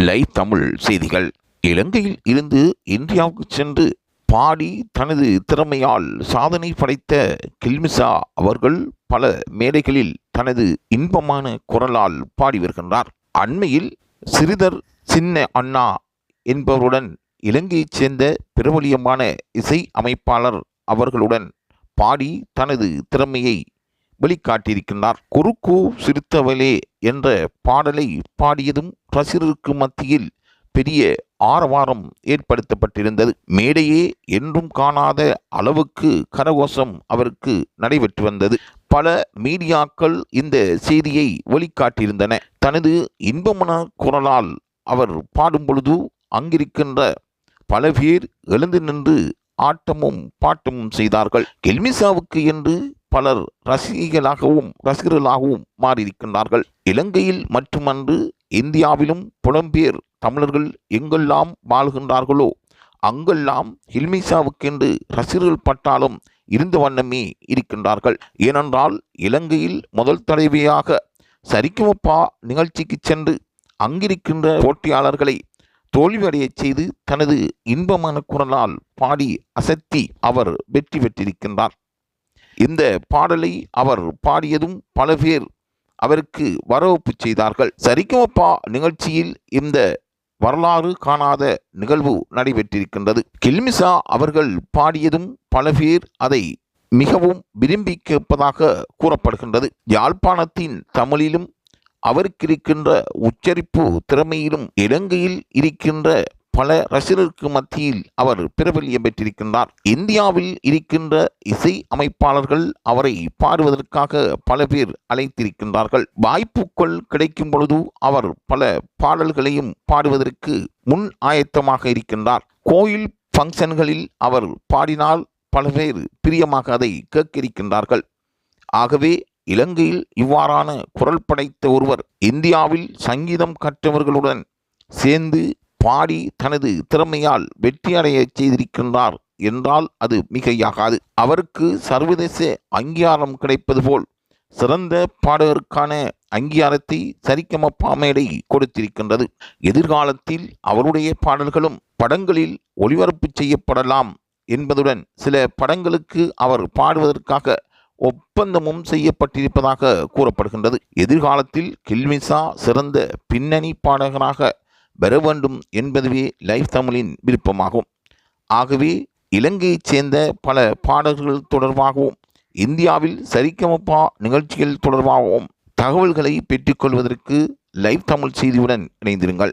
Live Tamil செய்திகள். இலங்கையில் இருந்து இந்தியாவுக்கு சென்று பாடி தனது திறமையால் சாதனை படைத்த கில்மிசா அவர்கள் பல மேடைகளில் தனது இன்பமான குரலால் பாடி வருகின்றார். அண்மையில் சிறிதர் சின்ன அண்ணா என்பவருடன் இலங்கையைச் சேர்ந்த பிரபலியமான இசை அமைப்பாளர் அவர்களுடன் பாடி தனது திறமையை வெளிக்காட்டியிருக்கின்றார். குறுக்கு சிறுத்தவளே என்ற பாடலை பாடியதும் ரசிகருக்கு மத்தியில் பெரிய ஆரவாரம் ஏற்படுத்தப்பட்டிருந்தது. மேடையே என்றும் காணாத அளவுக்கு கரகோஷம் அவருக்கு நடைபெற்று வந்தது. பல மீடியாக்கள் இந்த செய்தியை வெளிக்காட்டியிருந்தன. தனது இன்பமன குரலால் அவர் பாடும் பொழுது அங்கிருக்கின்ற பல பேர் எழுந்து நின்று ஆட்டமும் பாட்டமும் செய்தார்கள். கெல்மிசாவுக்கு என்று பலர் ரசிகளாகவும் ரசிகர்களாகவும் மாறியிருக்கின்றார்கள். இலங்கையில் மட்டுமன்று இந்தியாவிலும் புலம்பெயர் தமிழர்கள் எங்கெல்லாம் வாழ்கின்றார்களோ அங்கெல்லாம் ஹில்மிசாவுக்கென்று ரசிகர்கள் பட்டாலும் இருந்த வண்ணமே இருக்கின்றார்கள். ஏனென்றால் இலங்கையில் முதல் தடவையாக சரிக்குமப்பா நிகழ்ச்சிக்கு சென்று அங்கிருக்கின்ற போட்டியாளர்களை தோல்வியடையச் செய்து தனது இன்பமான குரலால் பாடி அசத்தி அவர் வெற்றி பெற்றிருக்கின்றார். இந்த பாடலை அவர் பாடியதும் பல பேர் அவருக்கு வரவேற்பு செய்தார்கள். சரிகமப்பா நிகழ்ச்சியில் இந்த வரலாறு காணாத நிகழ்வு நடைபெற்றிருக்கின்றது. கில்மிசா அவர்கள் பாடியதும் பல பேர் அதை மிகவும் விரும்பி கேட்பதாக கூறப்படுகின்றது. யாழ்ப்பாணத்தின் தமிழிலும் அவருக்கு இருக்கின்ற உச்சரிப்பு திறமையிலும் இலங்கையில் இருக்கின்ற பல ரசிகருக்கு மத்தியில் அவர் பிரபல்யம் பெற்றிருக்கின்றார் இந்தியாவில் இருக்கின்ற இசை அமைப்பாளர்கள் அவரை பாடுவதற்காக பல பேர் அழைத்திருக்கின்றார்கள். வாய்ப்புகள் கிடைக்கும் பொழுது அவர் பல பாடல்களையும் பாடுவதற்கு முன் ஆயத்தமாக இருக்கின்றார். கோயில் ஃபங்க்ஷன்களில் அவர் பாடினால் பல பேர் பிரியமாக அதை கேட்கிருக்கின்றார்கள். ஆகவே இலங்கையில் இவ்வாறான குரல் படைத்த ஒருவர் இந்தியாவில் சங்கீதம் கற்றவர்களுடன் சேர்ந்து பாடி தனது திறமையால் வெற்றியடைய செய்திருக்கின்றார் என்றால் அது மிகையாகாது. அவருக்கு சர்வதேச அங்கீகாரம் கிடைப்பது போல் சிறந்த பாடகருக்கான அங்கீகாரத்தை சரிக்கமப்பா மேடை கொடுத்திருக்கின்றது. எதிர்காலத்தில் அவருடைய பாடல்களும் படங்களில் ஒளிபரப்பு செய்யப்படலாம் என்பதுடன் சில படங்களுக்கு அவர் பாடுவதற்காக ஒப்பந்தமும் செய்யப்பட்டிருப்பதாக கூறப்படுகின்றது. எதிர்காலத்தில் கில்மிசா சிறந்த பின்னணி பாடகராக வர வேண்டும் என்பதுவே லைஃப் தமிழின் விருப்பமாகும். ஆகவே இலங்கையைச் சேர்ந்த பல பாடல்கள் தொடர்பாகவும் இந்தியாவில் சரிகமப்பா நிகழ்ச்சிகள் தொடர்பாகவும் தகவல்களை பெற்றுக்கொள்வதற்கு லைவ் தமிழ் செய்தியுடன் இணைந்திருங்கள்.